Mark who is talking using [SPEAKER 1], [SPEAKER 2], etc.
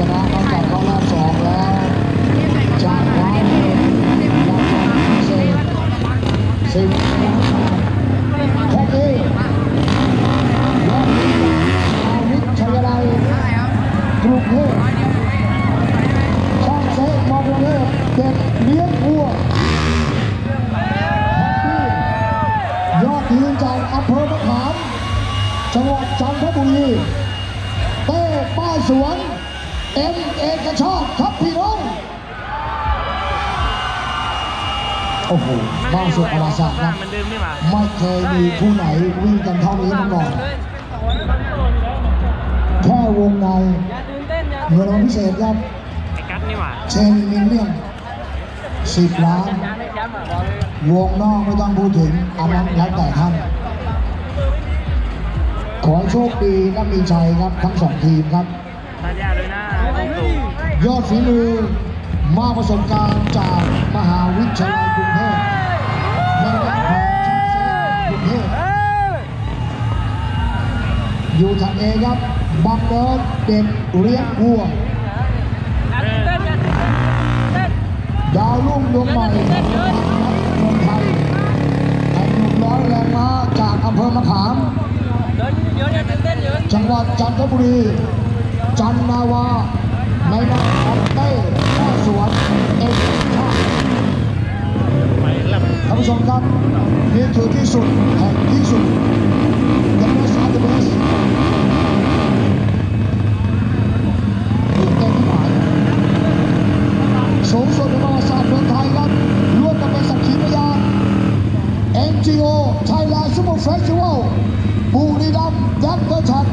[SPEAKER 1] ชนะเข้งจากรอบสองแล้วจากคางนรางวัลพิเศษสิบล้านซี่นี้ยอดนิยัยกรุงเทพช่างเซฟมอกรุงเเด็กเลี้ยงวัวยอดทีมจากอำเภอมะาจังหวัดจันทบุรีเต้ป้าสวน เอ็มเอกชาติครับพี่น้องโอ้โหบ้านสุดอลาศักดิ์นะมันดื่มนี่มาไม่เคยมีผู้ไหนวิ่งกันเท่านี้มาก่อน แค่วงในอย่าตื่นเต้นอย่าเงินรางวัลพิเศษครับไอ้กัดนี่มาเชนมิลเลียนสิบล้านจานให้แชมป์อะบอกเลยวงนอกไม่ต้องพูดถึงอันนั้นแล้วแต่ท่าน ขอให้โชคดีและมีชัยครับทั้งสองทีมครับ ยอดฝีมือมากประสบการณ์จากมหาวิทยาลัยกรุงเทพในการแข่งชันเซียกรุงเทพอยู่ทางเอครับบังเบิร์เด็กเลี้ยงวัวดาวรุ่งดวงใหม่ของเมืองไทยไอ้หนุ่มร้อยแรงม้าจากอำเภอมะขาม จังหวัดจันทบุรี จันนาวา ในนามของเต้แม่สวนเอกชาติไปแล้วท่านผู้ชมครับนี่คือที่สุดแห่งที่สุด The best of the best ตื่นเต้นที่หมายสูงสุดในประวัติศาสตร์เมืองไทยครับร่วมกันเป็นสักขีพยาน NGO Thailand Super Festival บุรีรัมย์ยักษ์เดชัด